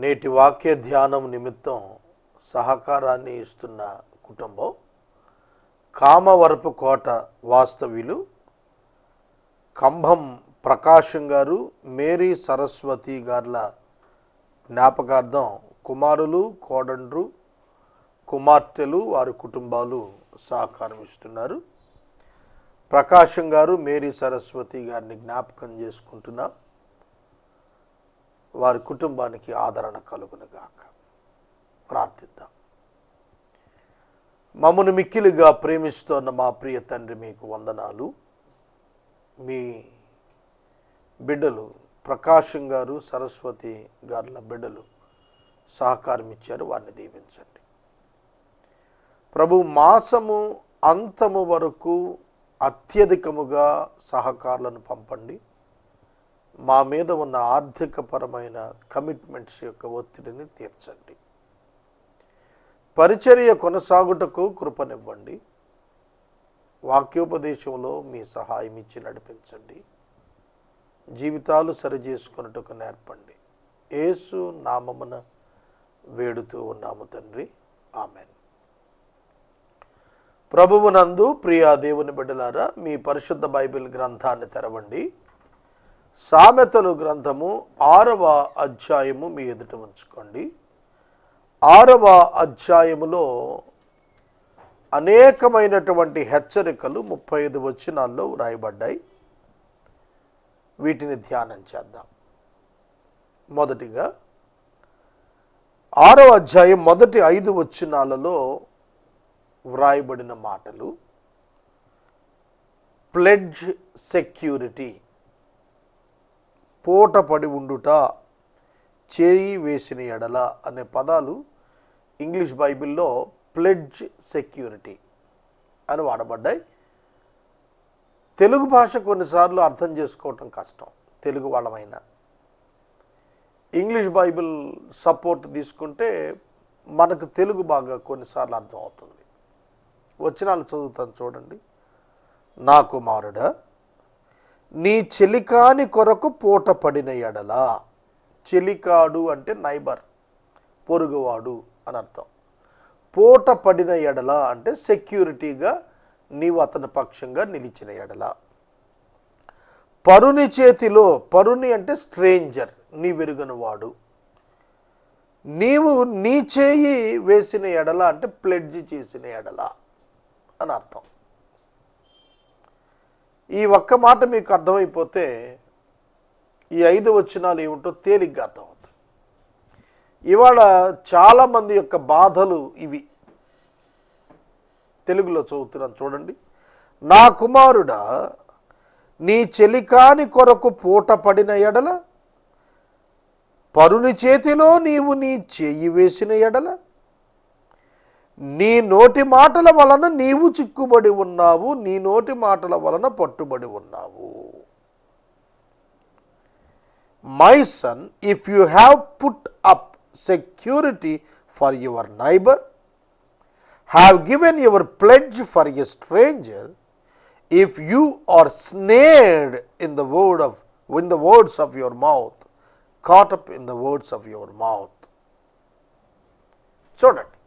నేటి వాక్య ధ్యానం నిమిత్తం సహకారాన్ని ఇస్తున్న కుటుంబం. కామవరపు కోట వాస్తవ్యులు కంభం ప్రకాశం గారు మేరీ సరస్వతి గార్ల జ్ఞాపకార్థం కుమారులు కోడండ్రు కుమార్తెలు వారి కుటుంబాలు సహకారం ఇస్తున్నారు. ప్రకాశం గారు మేరీ సరస్వతి గారిని జ్ఞాపకం చేసుకుంటున్నాం. వారి కుటుంబానికి ఆదరణ కలుగునుగాక. ప్రార్థిద్దాం. మమ్మను మిక్కిలిగా ప్రేమిస్తోన్న మా ప్రియ తండ్రి మీకు వందనాలు. మీ బిడ్డలు ప్రకాశం గారు సరస్వతి గారుల బిడ్డలు సహకారం ఇచ్చారు వారిని దీవించండి. ప్రభు మాసము అంతము వరకు అత్యధికముగా సహకారులను పంపండి. మా మీద ఉన్న ఆర్థికపరమైన కమిట్మెంట్స్ యొక్క ఒత్తిడిని తీర్చండి. పరిచర్య కొనసాగుటకు కృపనివ్వండి. వాక్యోపదేశంలో మీ సహాయం ఇచ్చి నడిపించండి. జీవితాలు సరిచేసుకున్నట్టుకు నేర్పండి. ఏసు నామమున వేడుతూ ఉన్నాము తండ్రి. ఆమెన్. ప్రభువునందు ప్రియా దేవుని బిడ్డలారా మీ పరిశుద్ధ బైబిల్ గ్రంథాన్ని తెరవండి. సామెతలు గ్రంథము ఆరవ అధ్యాయము మీ ఎదుట ఉంచుకోండి. ఆరవ అధ్యాయములో అనేకమైనటువంటి హెచ్చరికలు ముప్పై ఐదు వచనాల్లో వ్రాయబడ్డాయి. వీటిని ధ్యానం చేద్దాం. మొదటిగా ఆరో అధ్యాయం మొదటి ఐదు వచనాలలో వ్రాయబడిన మాటలు ప్లెడ్జ్ సెక్యూరిటీ పూట పడి ఉండుట చేయి వేసిన ఎడల అనే పదాలు ఇంగ్లీష్ బైబిల్లో ప్లెడ్జ్ సెక్యూరిటీ అని వాడబడ్డాయి. తెలుగు భాష కొన్నిసార్లు అర్థం చేసుకోవటం కష్టం తెలుగు వాళ్ళమైనా. ఇంగ్లీష్ బైబిల్ సపోర్ట్ తీసుకుంటే మనకు తెలుగు బాగా కొన్నిసార్లు అర్థం అవుతుంది వాళ్ళు చదువుతాను చూడండి. నా కుమారుడా నీ చెలికాని కొరకు పూట పడిన ఎడల. చెలికాడు అంటే నైబర్ పొరుగువాడు అని అర్థం. పూట పడిన ఎడల అంటే సెక్యూరిటీగా నీవు అతని పక్షంగా నిలిచిన ఎడల. పరుని చేతిలో పరుని అంటే స్ట్రేంజర్ నీ వెరుగనివాడు నీవు నీ చేయి వేసిన ఎడల అంటే ప్లెడ్జ్ చేసిన ఎడల అని అర్థం. ఈ ఒక్క మాట మీకు అర్థమైపోతే ఈ ఐదు వచనాలు ఏమిటో తేలిగ్గా అర్థమవుతుంది. ఇవాళ చాలామంది యొక్క బాధలు ఇవి. తెలుగులో చదువుతున్నాను చూడండి. నా కుమారుడా నీ చెలికాని కొరకు పూట పడిన ఎడల పరుని చేతిలో నీవు నీ చెయ్యి వేసిన ఎడల నీ నోటి మాటల వలన నీవు చిక్కుబడి ఉన్నావు నీ నోటి మాటల వలన పట్టుబడి ఉన్నావు. My son if you have put up security for your neighbour have given your pledge for a stranger if you are snared in the word of in the words of your mouth caught up in the words of your mouth చూడండి.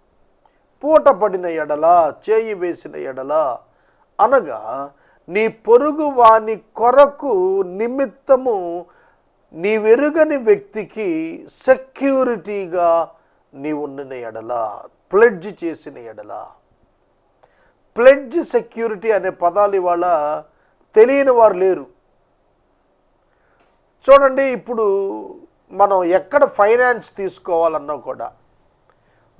పూటపడిన ఎడల చేయి వేసిన ఎడల. అనగా నీ పొరుగు వాని కొరకు నిమిత్తము నీ వెరుగని వ్యక్తికి సెక్యూరిటీగా నీ ఉండిన ఎడల ప్లెడ్జ్ చేసిన ఎడల. ప్లెడ్జ్ సెక్యూరిటీ అనే పదాలు ఇవాళ తెలియని వారు లేరు. చూడండి ఇప్పుడు మనం ఎక్కడ ఫైనాన్స్ తీసుకోవాలన్నా కూడా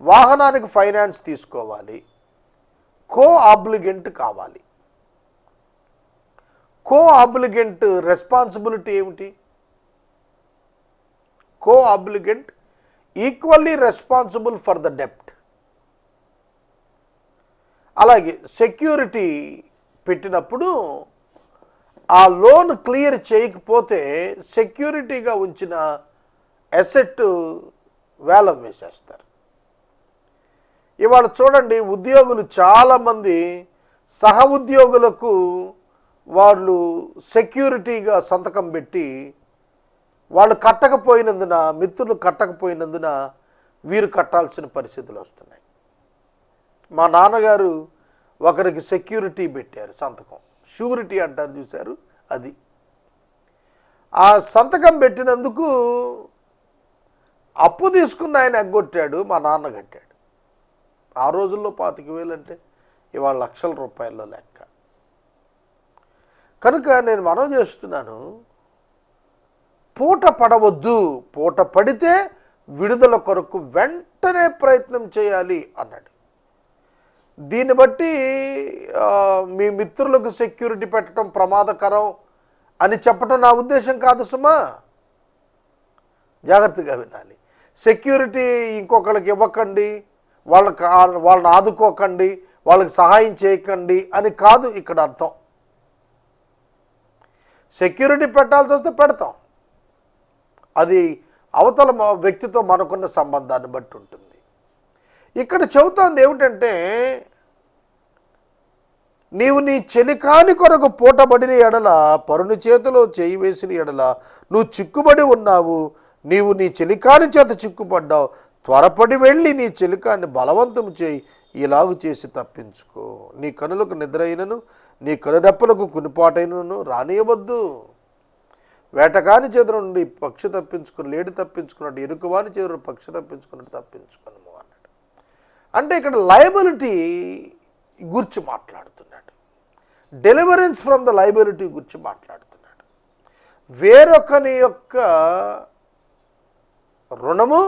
వాహనానికి ఫైనాన్స్ తీసుకోవాలి. కో ఆబ్లిగెంట్ కావాలి. కో ఆబ్లిగెంట్ రెస్పాన్సిబిలిటీ ఏమిటి? Co obligant equally responsible for the డెప్ట్. అలాగే సెక్యూరిటీ పెట్టినప్పుడు ఆ లోన్ క్లియర్ చేయకపోతే సెక్యూరిటీగా ఉంచిన అసెట్ వేలం వేసేస్తారు. ఇవాళ చూడండి ఉద్యోగులు చాలామంది సహ ఉద్యోగులకు వాళ్ళు సెక్యూరిటీగా సంతకం పెట్టి వాళ్ళు కట్టకపోయినందున మిత్రులు కట్టకపోయినందున వీరు కట్టాల్సిన పరిస్థితులు వస్తున్నాయి. మా నాన్నగారు ఒకరికి సెక్యూరిటీ పెట్టారు సంతకం. షూరిటీ అంటారు చూశారు అది. ఆ సంతకం పెట్టినందుకు అప్పు తీసుకున్న ఆయన ఎగ్గొట్టాడు మా నాన్న కట్టాడు. ఆ రోజుల్లో పాతిక వేలు అంటే ఇవాళ లక్షల రూపాయల్లో లెక్క. కనుక నేను మనం చేస్తున్నాను పూట పడవద్దు పూట పడితే విడుదల కొరకు వెంటనే ప్రయత్నం చేయాలి అన్నాడు. దీన్ని బట్టి మీ మిత్రులకు సెక్యూరిటీ పెట్టడం ప్రమాదకరం అని చెప్పడం నా ఉద్దేశం కాదు సుమా. జాగ్రత్తగా వినాలి. సెక్యూరిటీ ఇంకొకరికి ఇవ్వకండి వాళ్ళకి వాళ్ళని ఆదుకోకండి వాళ్ళకి సహాయం చేయకండి అని కాదు ఇక్కడ అర్థం. సెక్యూరిటీ పెట్టాల్సి వస్తే పెడతాం. అది అవతల వ్యక్తితో మనకున్న సంబంధాన్ని బట్టి ఉంటుంది. ఇక్కడ చెబుతోంది ఏమిటంటే నీవు నీ చెలికాని కొరకు పూటబడిన ఎడల పరుని చేతిలో చేయి వేసిన ఎడల నువ్వు చిక్కుబడి ఉన్నావు నీవు నీ చెలికాని చేత చిక్కుపడ్డావు త్వరపడి వెళ్ళి నీ చెలికాన్ని బలవంతం చేయి. ఇలాగు చేసి తప్పించుకో. నీ కనులకు నిద్ర అయినను నీ కనురెప్పలకు కునిపాటైనను రానియవద్దు. వేటకాని చేతుల నుండి పక్షి తప్పించుకుని లేడి తప్పించుకున్నట్టు ఎరుకువాని చేతులు పక్షి తప్పించుకున్నట్టు తప్పించుకున్నాము అన్నాడు. అంటే ఇక్కడ లయబిలిటీ గురించి మాట్లాడుతున్నాడు. డెలివరెన్స్ ఫ్రమ్ ద లయబిలిటీ గురించి మాట్లాడుతున్నాడు. వేరొకని యొక్క రుణము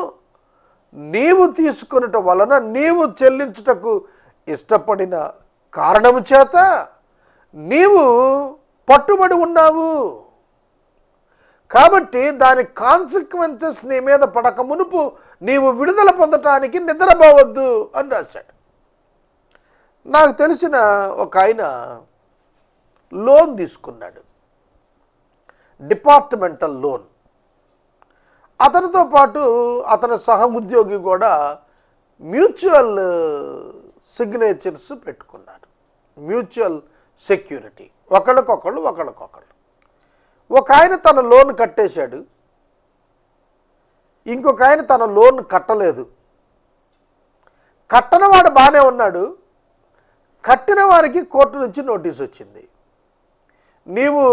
నీవు తీసుకొనుట వలన నీవు చెల్లించుటకు ఇష్టపడిన కారణము చేత నీవు పట్టుబడి ఉన్నావు. కాబట్టి దాని కాన్సిక్వెన్సెస్ నీ మీద పడక మునుపు నీవు విడుదల పొందటానికి నిద్రపోవద్దు అని రాశాడు. నాకు తెలిసిన ఒక ఆయన లోన్ తీసుకున్నాడు. Departmental loan. అతనితో పాటు అతని సహ ఉద్యోగి కూడా మ్యూచువల్ సిగ్నేచర్స్ పెట్టుకున్నారు. Mutual security. ఒకళ్ళకొకళ్ళు ఒకళ్ళకొకళ్ళు. ఒక ఆయన తన లోన్ కట్టేశాడు. ఇంకొక ఆయన తన లోన్ కట్టలేదు. కట్టనవాడు బాగానే ఉన్నాడు. కట్టిన వారికి కోర్టు నుంచి నోటీస్ వచ్చింది. నీవు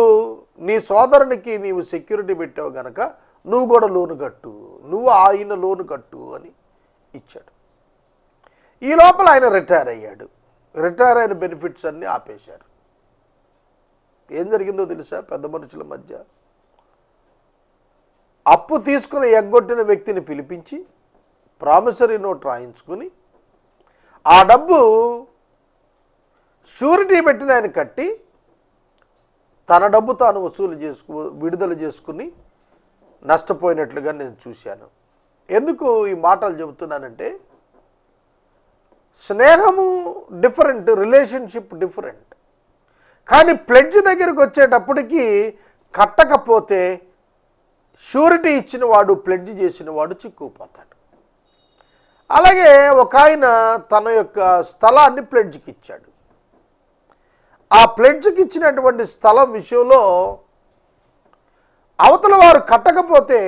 నీ సోదరునికి నీవు సెక్యూరిటీ పెట్టావు గనక నువ్వు కూడా లోను కట్టు నువ్వు ఆయన లోను కట్టు అని ఇచ్చాడు. ఈ లోపల ఆయన రిటైర్ అయ్యాడు. రిటైర్ అయిన బెనిఫిట్స్ అన్నీ ఆపేశారు. ఏం జరిగిందో తెలుసా? పెద్ద మనుషుల మధ్య అప్పు తీసుకుని ఎగ్గొట్టిన వ్యక్తిని పిలిపించి ప్రామిసరీ నోట్ రాయించుకుని ఆ డబ్బు షూరిటీ పెట్టిన ఆయన కట్టి తన డబ్బు తాను వసూలు చేసుకు విడుదల చేసుకుని నష్టపోయినట్లుగా నేను చూశాను. ఎందుకు ఈ మాటలు చెబుతున్నానంటే స్నేహము డిఫరెంట్ రిలేషన్షిప్ డిఫరెంట్. కానీ ప్లెడ్జ్ దగ్గరికి వచ్చేటప్పటికి కట్టకపోతే షూరిటీ ఇచ్చిన వాడు ప్లెడ్జ్ చేసిన వాడు చిక్కుపోతాడు అలాగే ఒక ఆయన తన యొక్క స్థలాన్ని ప్లెడ్జ్కి ఇచ్చాడు. ఆ ప్లెడ్జ్కి ఇచ్చినటువంటి స్థలం విషయంలో అవతల వారు కట్టకపోతే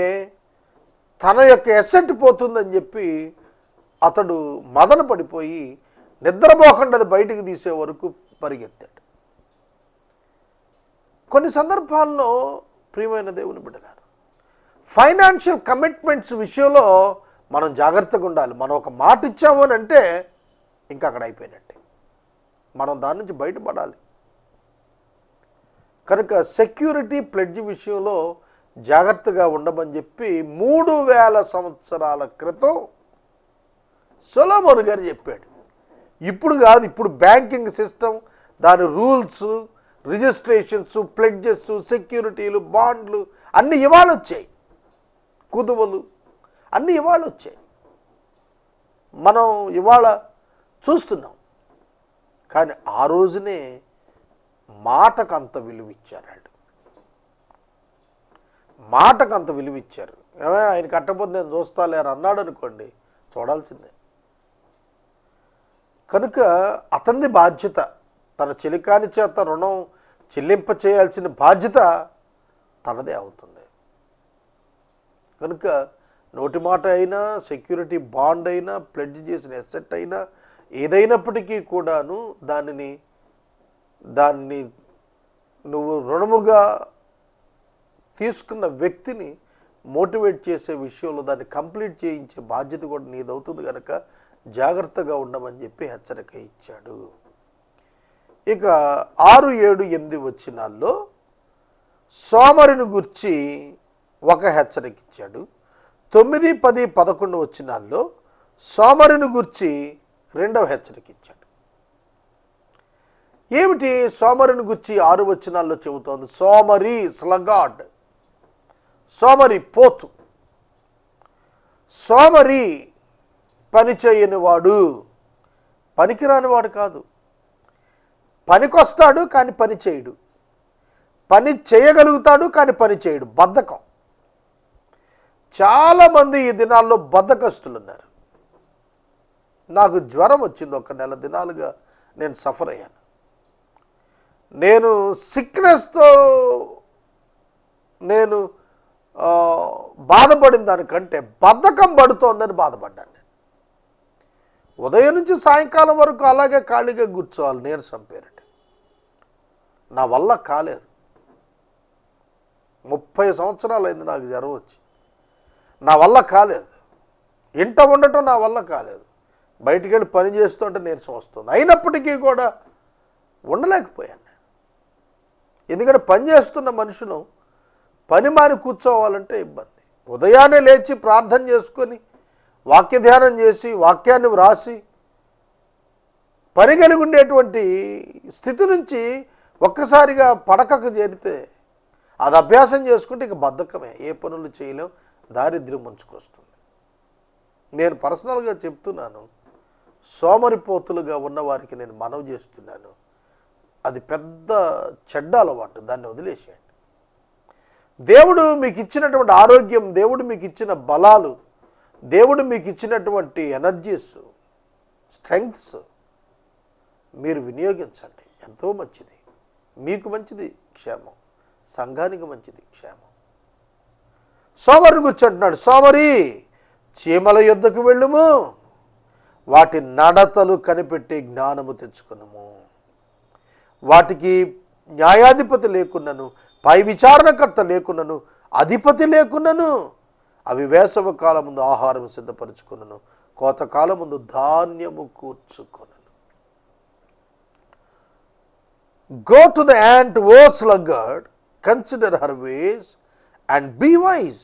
తన యొక్క ఎసెట్ పోతుందని చెప్పి అతడు మదన పడిపోయి నిద్రపోకుండా అది బయటికి తీసే వరకు పరిగెత్తాడు. కొన్ని సందర్భాల్లో ప్రియమైన దేవుని బిడ్డలారు ఫైనాన్షియల్ కమిట్మెంట్స్ విషయంలో మనం జాగ్రత్తగా ఉండాలి. మనం ఒక మాట ఇచ్చాము అని అంటే ఇంకా అక్కడ అయిపోయినట్టే. మనం దాని నుంచి బయటపడాలి. కనుక సెక్యూరిటీ ప్లెడ్జ్ విషయంలో జాగ్రత్తగా ఉండమని చెప్పి మూడు వేల సంవత్సరాల క్రితం సొలోమోన్ గారు చెప్పాడు. ఇప్పుడు కాదు ఇప్పుడు బ్యాంకింగ్ సిస్టమ్ దాని రూల్స్ రిజిస్ట్రేషన్స్ ప్లెడ్జెస్ సెక్యూరిటీలు బాండ్లు అన్నీ ఇవాళ వచ్చాయి. కుదువలు అన్నీ ఇవాళ వచ్చాయి. మనం ఇవాళ చూస్తున్నాం. కానీ ఆ రోజునే మాటకు అంత విలువ ఇచ్చారు మాటకు అంత విలువ ఇచ్చారు ఏమే ఆయన కట్టకపోతే నేను చూస్తాలే అని అన్నాడు అనుకోండి చూడాల్సిందే. కనుక అతనిది బాధ్యత తన చెలికాని చేత రుణం చెల్లింప చేయాల్సిన బాధ్యత తనదే అవుతుంది. కనుక నోటి మాట అయినా సెక్యూరిటీ బాండ్ అయినా ప్లెడ్జ్ చేసిన ఎసెట్ అయినా ఏదైనప్పటికీ కూడాను దానిని దాన్ని నువ్వు రుణముగా తీసుకున్న వ్యక్తిని మోటివేట్ చేసే విషయంలో దాన్ని కంప్లీట్ చేయించే బాధ్యత కూడా నీదవుతుంది కనుక జాగ్రత్తగా ఉండమని చెప్పి హెచ్చరిక ఇచ్చాడు. ఇక ఆరు ఏడు ఎనిమిది వచ్చినాల్లో సోమరిని గుర్చి ఒక హెచ్చరిక ఇచ్చాడు. తొమ్మిది పది పదకొండు వచ్చినాల్లో సోమరిని గుర్చి రెండవ హెచ్చరిక ఇచ్చాడు. ఏమిటి సోమరిని గుర్చి ఆరు వచ్చినాల్లో చెబుతోంది? సోమరి స్లగాడ్. సోమరి పోతు. సోమరి పని చేయని వాడు. పనికిరాని వాడు కాదు. పనికొస్తాడు కానీ పని చేయడు. పని చేయగలుగుతాడు కానీ పని చేయడు. బద్ధకం. చాలామంది ఈ దినాల్లో బద్ధకస్తులు ఉన్నారు నాకు జ్వరం వచ్చింది ఒక నెల దినాలుగా నేను సఫర్ అయ్యాను. నేను సిక్నెస్తో నేను బాధపడిన దానికంటే బద్ధకం పడుతోందని బాధపడ్డాను నేను. ఉదయం నుంచి సాయంకాలం వరకు అలాగే ఖాళీగా కూర్చోవాలి నేను పేరిట. నా వల్ల కాలేదు. ముప్పై సంవత్సరాలు అయింది నాకు జ్వరం వచ్చి. నా వల్ల కాలేదు. ఇంట ఉండటం నా వల్ల కాలేదు. బయటికి వెళ్ళి పని చేస్తుంటే నీరసం వస్తుంది. అయినప్పటికీ కూడా ఉండలేకపోయాను ఎందుకంటే పని చేస్తున్న మనుషులు పని మాని కూర్చోవాలంటే ఇబ్బంది. ఉదయాన్నే లేచి ప్రార్థన చేసుకొని వాక్య ధ్యానం చేసి వాక్యాన్ని వ్రాసి పని కలిగి ఉండేటువంటి స్థితి నుంచి ఒక్కసారిగా పడకకు చేరితే అది అభ్యాసం చేసుకుంటే ఇక బద్ధకమే. ఏ పనులు చేయలేం దారిద్ర్యం ముంచుకొస్తుంది. నేను పర్సనల్గా చెప్తున్నాను సోమరిపోతులుగా ఉన్నవారికి నేను మనవి చేస్తున్నాను. అది పెద్ద చెడ్డ అలవాటు దాన్ని వదిలేసేయండి. దేవుడు మీకు ఇచ్చినటువంటి ఆరోగ్యం దేవుడు మీకు ఇచ్చిన బలాలు దేవుడు మీకు ఇచ్చినటువంటి ఎనర్జీస్ స్ట్రెంగ్త్స్ మీరు వినియోగించండి. ఎంతో మంచిది. మీకు మంచిది క్షేమం. సంఘానికి మంచిది క్షేమం. సోమరిని కూర్చుంటున్నాడు. సోమరి చీమల యుద్ధకు వెళ్ళుము. వాటి నడతలు కనిపెట్టి జ్ఞానము తెచ్చుకునము. వాటికి న్యాయాధిపతి లేకున్నను. పై విచారణకర్త లేకున్నను అధిపతి లేకున్నను అవి వేసవ కాలం ముందు ఆహారం సిద్ధపరచుకున్నను కోతకాలం ముందు ధాన్యము కూర్చుకున్నను go to the ant O sluggard consider her ways and be wise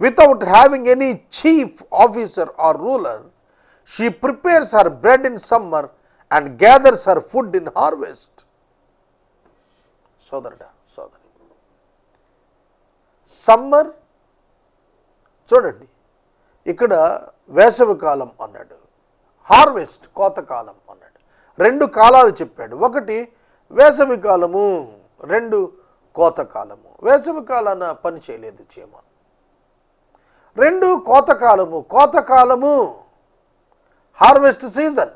without having any chief officer or ruler she prepares her bread in summer and gathers her food in harvest సోదరుడా సోదరి. Summer చూడండి ఇక్కడ వేసవి కాలం అన్నాడు. Harvest కోతకాలం అన్నాడు. రెండు కాలాలు చెప్పాడు. ఒకటి వేసవి కాలము రెండు కోతకాలము వేసవి కాలాన పని చేయలేదు చీమ. రెండు కోతకాలము కోతకాలము హార్వెస్ట్ సీజన్.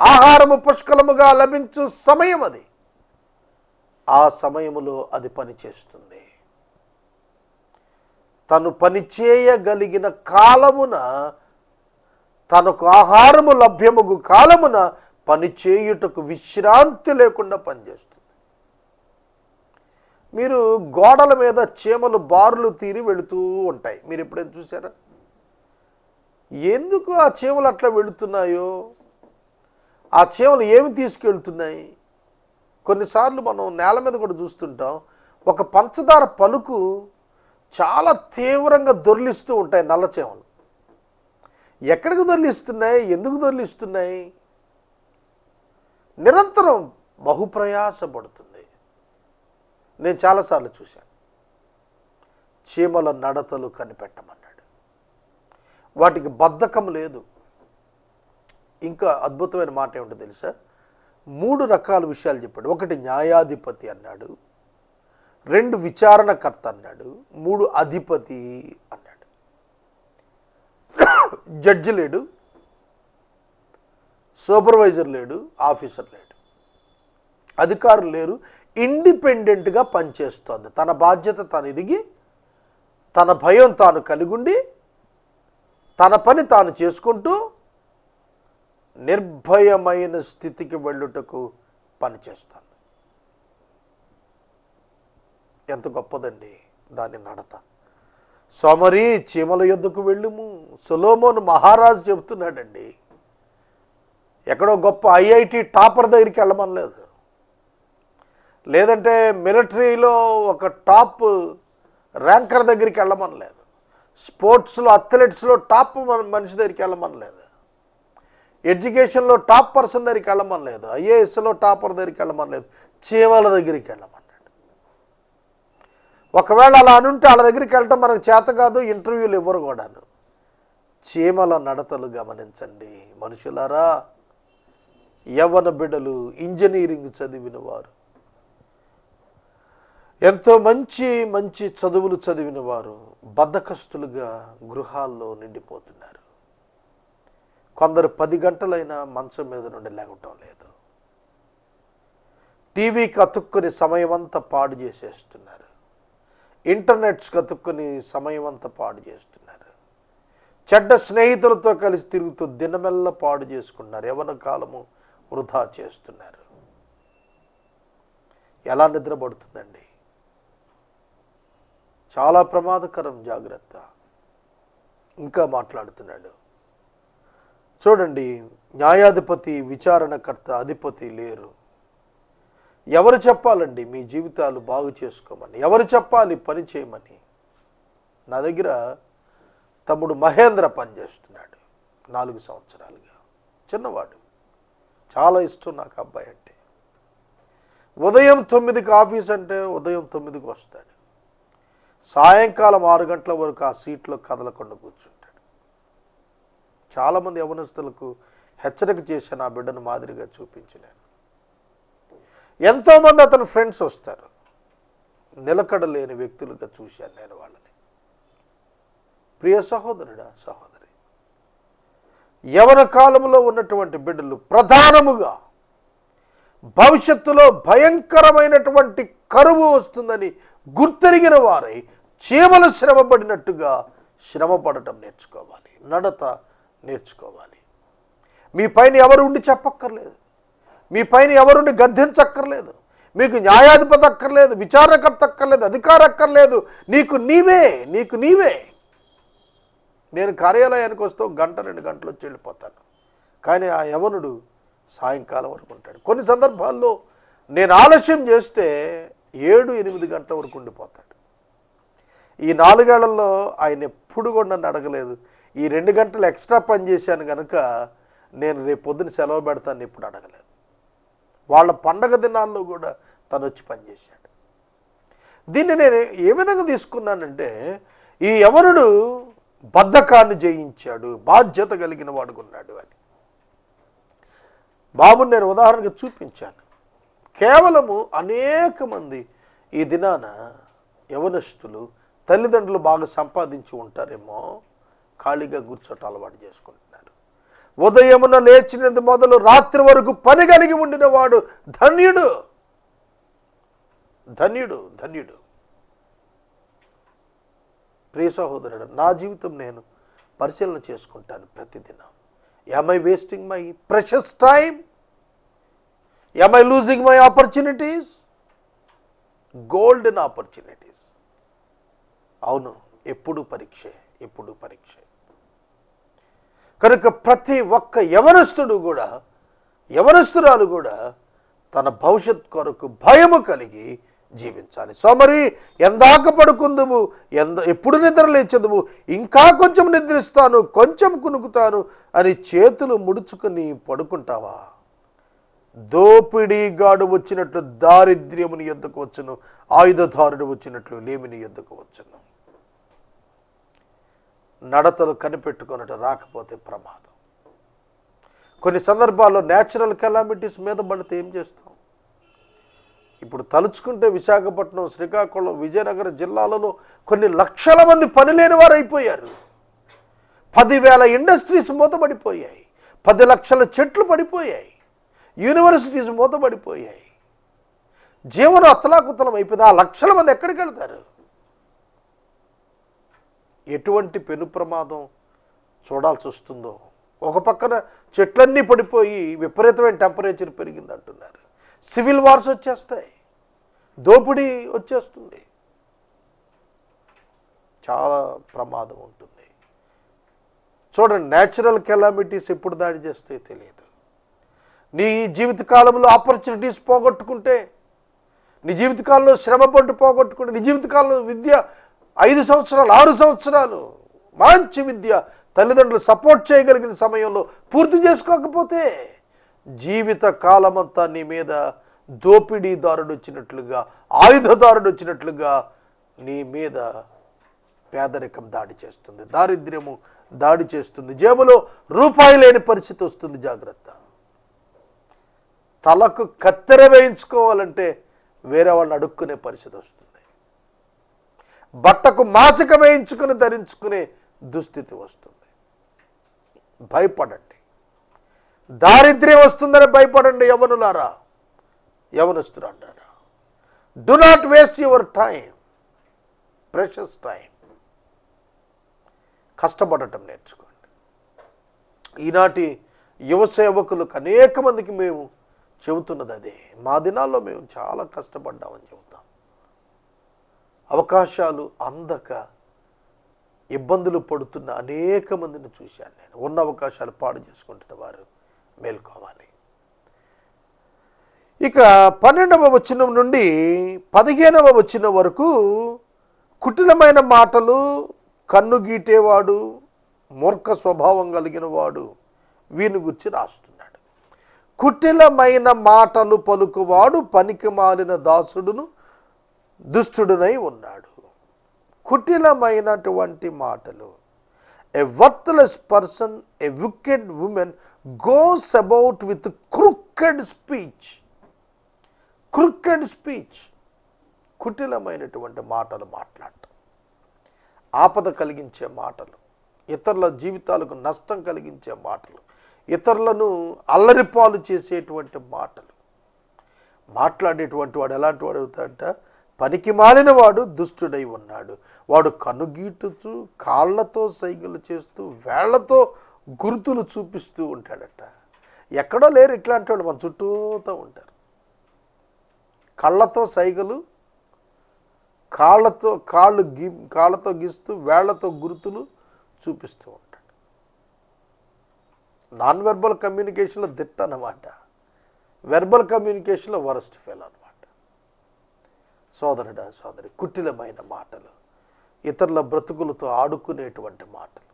ఆహారము పుష్కలముగా లభించు సమయం అది. ఆ సమయములో అది పనిచేస్తుంది. తను పని చేయగలిగిన కాలమున తనకు ఆహారము లభ్యముగు కాలమున పని చేయుటకు విశ్రాంతి లేకుండా పనిచేస్తుంది. మీరు గోడల మీద చీమలు బారులు తీరి వెళుతూ ఉంటాయి. మీరు ఎప్పుడైనా చూసారా ఎందుకు ఆ చీమలు అట్లా వెళుతున్నాయో? ఆ చీమలు ఏమి తీసుకెళ్తున్నాయి? కొన్నిసార్లు మనం నేల మీద కూడా చూస్తుంటాం ఒక పంచదార పలుకు చాలా తీవ్రంగా దొర్లిస్తూ ఉంటాయి నల్లచేమలు ఎక్కడికి దొర్లిస్తున్నాయి? ఎందుకు దొర్లిస్తున్నాయి? నిరంతరం బహుప్రయాసపడుతుంది. నేను చాలాసార్లు చూశాను. చీమల నడతలు కనిపెట్టమన్నాడు. వాటికి బద్ధకం లేదు. ఇంకా అద్భుతమైన మాట ఏమిటో తెలుసా? మూడు రకాల విషయాలు చెప్పాడు. ఒకటి న్యాయాధిపతి అన్నాడు. రెండు విచారణకర్త అన్నాడు. మూడు అధిపతి అన్నాడు. జడ్జి లేడు. సూపర్వైజర్ లేడు. ఆఫీసర్ లేడు. అధికారులు లేరు. ఇండిపెండెంట్గా పనిచేస్తోంది. తన బాధ్యత తాను ఎరిగి తన భయం తాను కలిగుండి తన పని తాను చేసుకుంటూ నిర్భయమైన స్థితికి వెళ్ళుటకు పనిచేస్తుంది ఎంత గొప్పదండి దాని నడత. సోమరి చీమల యొద్దకు వెళ్ళుము. సొలోమోను మహారాజు చెబుతున్నాడండి ఎక్కడో గొప్ప ఐఐటి టాపర్ దగ్గరికి వెళ్ళమనలేదు లేదంటే మిలిటరీలో ఒక టాప్ ర్యాంకర్ దగ్గరికి వెళ్ళమనలేదు స్పోర్ట్స్లో అథ్లెట్స్లో టాప్ మనిషి దగ్గరికి వెళ్ళమనలేదు ఎడ్యుకేషన్లో టాప్ పర్సన్ దగ్గరికి వెళ్ళమనలేదు ఐఏఎస్లో టాపర్ దగ్గరికి వెళ్ళమని లేదు. చీమల దగ్గరికి వెళ్ళమన్నాడు ఒకవేళ అలా అనుంటే వాళ్ళ దగ్గరికి వెళ్ళటం మనకు చేత కాదు ఇంటర్వ్యూలు ఇవ్వరు కూడాను. చీమల నడతలు గమనించండి మనుషులారా. యవ్వన బిడ్డలు ఇంజనీరింగ్ చదివిన వారు. ఎంతో మంచి మంచి చదువులు చదివిన వారు బద్ధకస్తులుగా గృహాల్లో నిండిపోతున్నారు. కొందరు పది గంటలైనా మంచం మీద నుండి లేవటం లేదు. టీవీకి అతుక్కుని సమయం పాడు చేసేస్తున్నారు. ఇంటర్నెట్స్కి అతుక్కుని సమయం పాడు చేస్తున్నారు. చెడ్డ స్నేహితులతో కలిసి తిరుగుతూ దినమెల్ల పాడు చేసుకున్నారు. ఎవరి కాలము వృధా చేస్తున్నారు. ఎలా నిద్రపడుతుందండి? చాలా ప్రమాదకరం జాగ్రత్త. ఇంకా మాట్లాడుతున్నాడు. చూడండి న్యాయాధిపతి విచారణకర్త అధిపతి లేరు. ఎవరు చెప్పాలండి మీ జీవితాలు బాగు చేసుకోమని? ఎవరు చెప్పాలి పని చేయమని? నా దగ్గర తమ్ముడు మహేంద్ర పనిచేస్తున్నాడు నాలుగు సంవత్సరాలుగా. చిన్నవాడు. చాలా ఇష్టం నాకు అబ్బాయి అంటే. ఉదయం తొమ్మిదికి ఆఫీస్ అంటే ఉదయం తొమ్మిదికి వస్తాడు. సాయంకాలం ఆరు గంటల వరకు ఆ సీట్లో కదలకుండా కూర్చుంటాడు చాలామంది యవనస్తులకు హెచ్చరిక చేసి ఆ బిడ్డను మాదిరిగా చూపించలేను. ఎంతోమంది అతని ఫ్రెండ్స్ వస్తారు. నిలకడ లేని వ్యక్తులుగా చూశాను నేను వాళ్ళని. ప్రియ సహోదరుడా సహోదరి యవన కాలంలో ఉన్నటువంటి బిడ్డలు ప్రధానముగా భవిష్యత్తులో భయంకరమైనటువంటి కరువు వస్తుందని గుర్తెరిగిన వారై చీమలు శ్రమపడినట్టుగా శ్రమపడటం నేర్చుకోవాలి. నడత నేర్చుకోవాలి. మీ పైన ఎవరు ఉండి చెప్పక్కర్లేదు. మీ పైన ఎవరుండి గద్దించక్కర్లేదు. మీకు న్యాయాధిపతి అక్కర్లేదు విచారణకర్త అక్కర్లేదు అధికార అక్కర్లేదు. నీకు నీవే నీకు నీవే. నేను కార్యాలయానికి వస్తూ గంట రెండు గంటలు వచ్చి వెళ్ళిపోతాను. కానీ ఆ యవనుడు సాయంకాలం వరకు ఉంటాడు. కొన్ని సందర్భాల్లో నేను ఆలస్యం చేస్తే ఏడు ఎనిమిది గంటల వరకు ఉండిపోతాడు. ఈ నాలుగేళ్ళలో ఆయన ఎప్పుడు కూడా నన్ను అడగలేదు. ఈ రెండు గంటలు ఎక్స్ట్రా పని చేశాను కనుక నేను రేపు పొద్దున సెలవు పెడతాను ఇప్పుడు అడగలేదు. వాళ్ళ పండగ దినాల్లో కూడా తను వచ్చి పనిచేశాడు దీన్ని నేను ఏ విధంగా తీసుకున్నానంటే ఈ ఎవరుడు బద్ధకాన్ని జయించాడు బాధ్యత కలిగిన వాడుకున్నాడు అని. బాబుని నేను ఉదాహరణగా చూపించాను. కేవలము అనేక మంది ఈ దినాన యవనస్తులు తల్లిదండ్రులు బాగా సంపాదించి ఉంటారేమో ఖాళీగా కూర్చోటం అలవాటు చేసుకుంటున్నారు. ఉదయమున లేచినది మొదలు రాత్రి వరకు పని కలిగి ఉండిన వాడు ధన్యుడు. ధన్యుడు ధన్యుడు. ప్రియ సహోదరుడు నా జీవితం నేను పరిశీలన చేసుకుంటాను ప్రతిదినం. Am I wasting my precious time am I losing my opportunities golden opportunities అవును ఎప్పుడు పరీక్షే ఎప్పుడు పరీక్షే. కనుక ప్రతి ఒక్క యవనస్తుడు కూడా యవనస్తురాలు కూడా తన భవిష్యత్ కొరకు భయము కలిగి జీవించాలి. సో మరి ఎందాక పడుకుందువు ఎంద ఎప్పుడు నిద్ర లేచదువు ఇంకా కొంచెం నిద్రిస్తాను కొంచెం కునుకుతాను అని చేతులు ముడుచుకుని పడుకుంటావా? దోపిడీగాడు వచ్చినట్లు దారిద్ర్యముని ఎద్దుకు వచ్చును ఆయుధధారుడు వచ్చినట్లు లేమిని ఎద్దుకు వచ్చును. నడతలు కనిపెట్టుకున్నట్టు రాకపోతే ప్రమాదం. కొన్ని సందర్భాల్లో న్యాచురల్ కెలామిటీస్ మీద పడితే ఏం చేస్తాం? ఇప్పుడు తలుచుకుంటే విశాఖపట్నం శ్రీకాకుళం విజయనగరం జిల్లాలలో కొన్ని లక్షల మంది పనిలేని వారు అయిపోయారు. పదివేల ఇండస్ట్రీస్ మూతపడిపోయాయి. పది లక్షల చెట్లు పడిపోయాయి. యూనివర్సిటీస్ మూతపడిపోయాయి. జీవనం అతలాకుతలం అయిపోయింది. ఆ లక్షల మంది ఎక్కడికి వెళ్తారు? ఎటువంటి పెను ప్రమాదం చూడాల్సి వస్తుందో. ఒక పక్కన చెట్లన్నీ పడిపోయి విపరీతమైన టెంపరేచర్ పెరిగింది అంటున్నారు. సివిల్ వార్స్ వచ్చేస్తాయి. దోపిడీ వచ్చేస్తుంది. చాలా ప్రమాదం ఉంటుంది. చూడండి న్యాచురల్ కెలామిటీస్ ఎప్పుడు దాడి చేస్తాయో తెలియదు. నీ జీవితకాలంలో ఆపర్చునిటీస్ పోగొట్టుకుంటే నీ జీవితకాలంలో శ్రమ పట్టు పోగొట్టుకుంటే నీ జీవితకాలంలో విద్య ఐదు సంవత్సరాలు ఆరు సంవత్సరాలు మంచి విద్య తల్లిదండ్రులు సపోర్ట్ చేయగలిగిన సమయంలో పూర్తి చేసుకోకపోతే జీవిత కాలమంతా నీ మీద దోపిడీదారుడు వచ్చినట్లుగా ఆయుధదారుడు వచ్చినట్లుగా నీ మీద పేదరికం దాడి చేస్తుంది దారిద్ర్యము దాడి చేస్తుంది జేబులో రూపాయి లేని పరిస్థితి వస్తుంది జాగ్రత్త. తలకు కత్తెర వేయించుకోవాలంటే వేరే వాళ్ళని అడుక్కునే పరిస్థితి వస్తుంది. బట్టకు మాసిక వేయించుకుని ధరించుకునే దుస్థితి వస్తుంది. భయపడండి. దారిద్ర్యం వస్తుందని భయపడండి యవనులారా. యవనస్తులు అంటారా. Do not waste your time precious time కష్టపడటం నేర్చుకోండి. ఈనాటి యువ సేవకులకు అనేక మందికి మేము చెబుతున్నది అదే. మా దినాల్లో మేము చాలా కష్టపడ్డామని చెబుతాం అవకాశాలు అందక ఇబ్బందులు పడుతున్న అనేక మందిని చూశాను నేను. ఉన్న అవకాశాలు పాడు చేసుకుంటున్న వారు మేల్కోవాలి. ఇక పన్నెండవ వచనం నుండి పదిహేనవ వచనం వరకు కుటిలమైన మాటలు కన్ను గీటేవాడు మూర్ఖ స్వభావం కలిగిన వాడు వీని గురించి రాస్తున్నాడు. కుటిలమైన మాటలు పలుకువాడు పనికి మాలిన దాసుడును దుష్టుడునై ఉన్నాడు. కుటిలమైనటువంటి మాటలు. A worthless person a wicked woman goes about with crooked speech crooked speech కుటిలమైనటువంటి మాటలు మాట్లాడటం. ఆపద కలిగించే మాటలు. ఇతరుల జీవితాలకు నష్టం కలిగించే మాటలు. ఇతరులను అల్లరిపాలు చేసేటువంటి మాటలు. మాట్లాడేటువంటి వాడు ఎలాంటి వాడు అవుతాడంటే? పనికి మాలినవాడు దుష్టుడై ఉన్నాడు. వాడు కనుగీటుచు కాళ్ళతో సైగలు చేస్తూ వేళ్ళతో గుర్తులు చూపిస్తూ ఉంటాడట. ఎక్కడో లేరు ఇట్లాంటి వాళ్ళు మన చుట్టూతో ఉంటారు. కళ్ళతో సైగలు కాళ్ళతో కాళ్ళు గీ కాళ్ళతో గీస్తూ వేళ్ళతో గుర్తులు చూపిస్తూ ఉంటాడు. నాన్ వెర్బల్ కమ్యూనికేషన్లో దిట్ట అన్నమాట వెర్బల్ కమ్యూనికేషన్లో వరస్ట్ ఫెయిల్ సోదరుడా సోదరి కుటిలమైన మాటలు ఇతరుల బ్రతుకులతో ఆడుకునేటువంటి మాటలు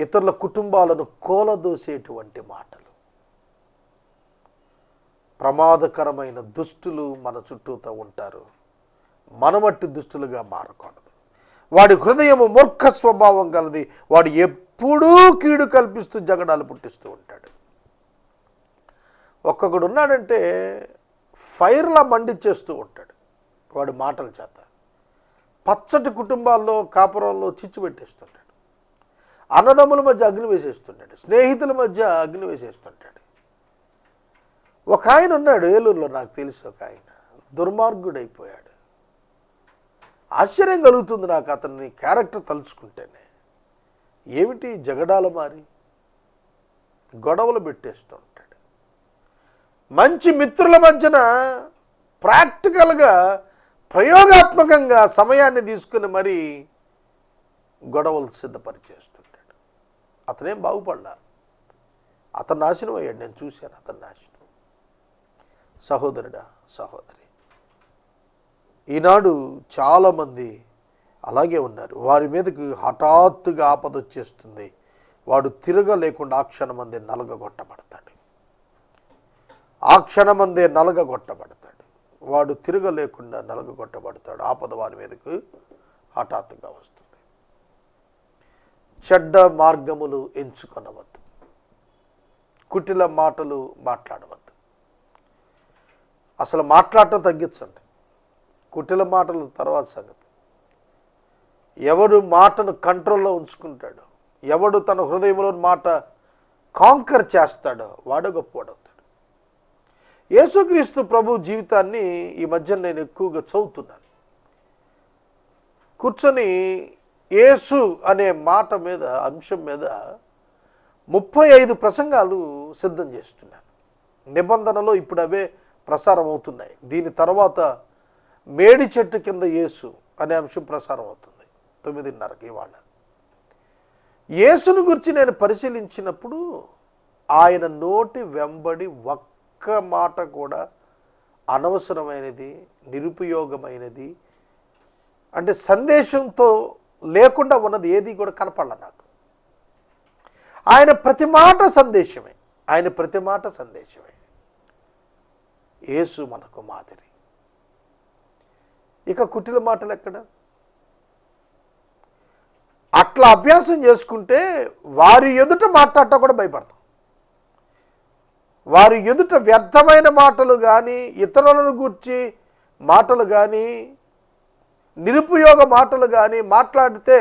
ఇతరుల కుటుంబాలను కోలదోసేటువంటి మాటలు ప్రమాదకరమైన దుష్టులు మన చుట్టూతో ఉంటారు. మనమట్టి దుష్టులుగా మారకూడదు. వాడి హృదయము మూర్ఖ స్వభావం కలది వాడు ఎప్పుడూ కీడు కల్పిస్తూ జగడాలు పుట్టిస్తూ ఉంటాడు. ఒక్కొక్కడు ఉన్నాడంటే ఫైర్లా మండిచ్చేస్తూ ఉంటాడు. వాడి మాటల చేత. పచ్చటి కుటుంబాల్లో కాపురంలో చిచ్చు పెట్టేస్తుంటాడు. అన్నదమ్ముల మధ్య అగ్ని వేసేస్తుంటాడు. స్నేహితుల మధ్య అగ్ని వేసేస్తుంటాడు. ఒక ఆయన ఉన్నాడు ఏలూరులో నాకు తెలుసు ఒక ఆయన. దుర్మార్గుడైపోయాడు. ఆశ్చర్యం కలుగుతుంది నాకు అతని క్యారెక్టర్ తలుచుకుంటేనే. ఏమిటి జగడాల మారి? గొడవలు పెట్టేస్తూ ఉంటాడు మంచి మిత్రుల మధ్యన ప్రాక్టికల్గా ప్రయోగాత్మకంగా సమయాన్ని తీసుకుని మరీ గొడవలు సిద్ధపరిచేస్తుంటాడు. అతనేం బాగుపడలా అతను నాశనం అయ్యాడు. నేను చూశాను అతను నాశనం. సహోదరుడా సహోదరి ఈనాడు చాలామంది అలాగే ఉన్నారు. వారి మీదకి హఠాత్తుగా ఆపద వచ్చేస్తుంది. వాడు తిరగలేకుండా ఆ క్షణమందే నలగగొట్టబడతాడు. ఆ క్షణమందే నలగగొట్టబడతాడు. వాడు తిరగ లేకుండా నలగగొట్టబడతాడు. ఆపద వారి మీదకు హఠాత్తుగా వస్తుంది. చెడ్డ మార్గములు ఎంచుకొనవద్దు. కుటిల మాటలు మాట్లాడవద్దు. అసలు మాట్లాడటం తగ్గించండి. కుటిల మాటలు తర్వాత సంగతి. ఎవడు మాటను కంట్రోల్లో ఉంచుకుంటాడో ఎవడు తన హృదయంలో మాట కాంకర్ చేస్తాడో వాడు గొప్పవాడవుతాడు. యేసుక్రీస్తు ప్రభు జీవితాన్ని ఈ మధ్య నేను ఎక్కువగా చదువుతున్నాను. కూర్చొని యేసు అనే మాట మీద అంశం మీద ముప్పై ఐదు ప్రసంగాలు సిద్ధం చేస్తున్నాను. నిబంధనలో ఇప్పుడు అవే ప్రసారం అవుతున్నాయి దీని తర్వాత మేడి చెట్టు కింద యేసు అనే అంశం ప్రసారం అవుతుంది తొమ్మిదిన్నరకి ఇవాళ. యేసును గురించి నేను పరిశీలించినప్పుడు ఆయన నోటి వెంబడి ఒక్క మాట కూడా అనవసరమైనది నిరుపయోగమైనది అంటే సందేశంతో లేకుండా ఉన్నది ఏది కూడా కనపడల నాకు. ఆయన ప్రతి మాట సందేశమే. ఆయన ప్రతి మాట సందేశమే. యేసు మనకు మాదిరి. ఇక కుటిల మాటలు ఎక్కడ? అట్లా అభ్యాసం చేసుకుంటే వారి ఎదుట మాట్లాడటం కూడా భయపడతాం. వారి ఎదుట వ్యర్థమైన మాటలు కానీ ఇతరులను గూర్చి మాటలు కానీ నిరుపయోగ మాటలు కానీ మాట్లాడితే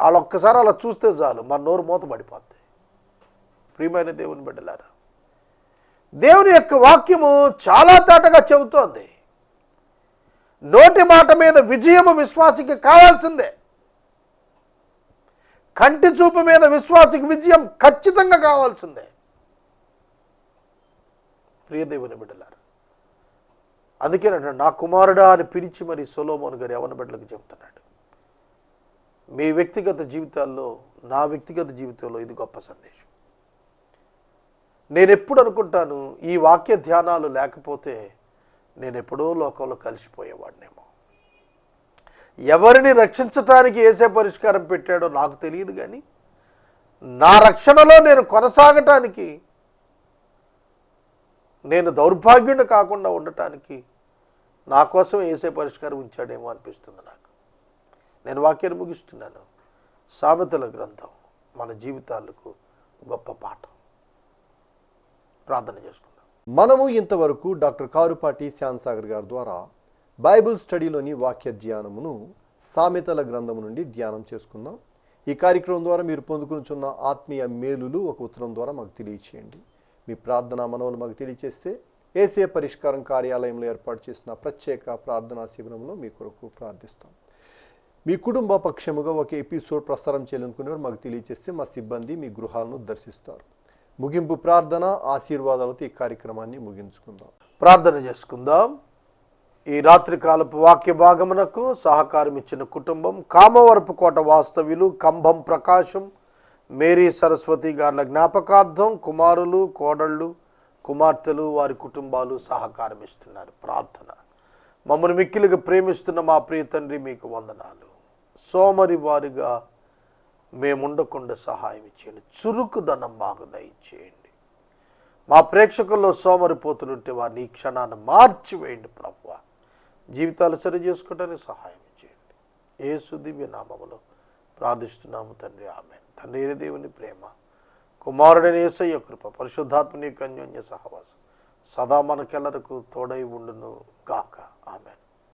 వాళ్ళు ఒక్కసారి అలా చూస్తే చాలు మన నోరు మూత పడిపోద్ది. ప్రియమైన దేవుని బిడ్డలారా దేవుని యొక్క వాక్యము చాలా తేటగా చెబుతోంది. నోటి మాట మీద విజయము విశ్వాసికి కావాల్సిందే. కంటి చూపు మీద విశ్వాసికి విజయం ఖచ్చితంగా కావాల్సిందే. ప్రియదేవుని బిడ్డలారు. అందుకేనంట నా కుమారుడా అని పిలిచి మరి సొలోమోన్ గారు యవన బిడ్డలకు చెబుతున్నాడు మీ వ్యక్తిగత జీవితాల్లో నా వ్యక్తిగత జీవితంలో ఇది గొప్ప సందేశం. నేను ఎప్పుడు అనుకుంటాను ఈ వాక్య ధ్యానాలు లేకపోతే నేను ఎప్పుడో లోకంలో కలిసిపోయేవాడినేమో. ఎవరిని రక్షించటానికి ఏసే పరిష్కారం పెట్టాడో నాకు తెలియదు కానీ నా రక్షణలో నేను కొనసాగటానికి నేను దౌర్భాగ్యుని కాకుండా ఉండటానికి నా కోసం ఏసే పరిష్కారం ఉంచాడేమో అనిపిస్తుంది నాకు. నేను వాక్యాన్ని ముగిస్తున్నాను. సామెతల గ్రంథం మన జీవితాలకు గొప్ప పాఠం. ప్రార్థన చేసుకుందాం. మనము ఇంతవరకు డాక్టర్ కారుపాటి శ్యాన్సాగర్ గారి ద్వారా బైబిల్ స్టడీలోని వాక్య ధ్యానమును సామెతల గ్రంథము నుండి ధ్యానం చేసుకుందాం. ఈ కార్యక్రమం ద్వారా మీరు పొందుకునిచున్న ఆత్మీయ మేలులు ఒక ఉత్తరం ద్వారా మాకు తెలియచేయండి. మీ ప్రార్థనా మనవులు మాకు తెలియచేస్తే ఏసే పరిష్కారం కార్యాలయంలో ఏర్పాటు చేసిన ప్రత్యేక ప్రార్థనా శిబిరంలో మీ కొరకు ప్రార్థిస్తాం. మీ కుటుంబ పక్షముగా ఒక ఎపిసోడ్ ప్రసారం చేయాలనుకునేవారు మాకు తెలియజేస్తే మా సిబ్బంది మీ గృహాలను దర్శిస్తారు. ముగింపు ప్రార్థన ఆశీర్వాదాలతో ఈ కార్యక్రమాన్ని ముగించుకుందాం. ప్రార్థన చేసుకుందాం. ఈ రాత్రికాలపు వాక్య భాగమునకు సహకారం ఇచ్చిన కుటుంబం కామవరపు కోట వాస్తవ్యులు కంభం ప్రకాశం మేరీ సరస్వతి గార్ల జ్ఞాపకార్థం కుమారులు కోడళ్ళు కుమార్తెలు వారి కుటుంబాలు సహకారం ఇస్తున్నారు. ప్రార్థన. మమ్మల్ని మిక్కిలిగా ప్రేమిస్తున్న మా ప్రియ తండ్రి మీకు వందనాలు. సోమరి వారిగా మేముండకుండా సహాయం ఇచ్చేయండి. చురుకుదనం మాకు దయచేయండి. మా ప్రేక్షకుల్లో సోమరిపోతులుంటే వారిని ఈ క్షణాన్ని మార్చివేయండి ప్రభు జీవితాలు సరి చేసుకోవడానికి సహాయం చేయండి ఏ సుదివ్య నామములో ప్రార్థిస్తున్నాము తండ్రి. ఆమె తండ్రి అయిన దేవుని ప్రేమ కుమారుడని యేసయ్య కృప పరిశుద్ధాత్మని యొక్క అన్యోన్య సహవాసం సదా మనకెల్లరకు తోడై ఉండును గాక. ఆమెను.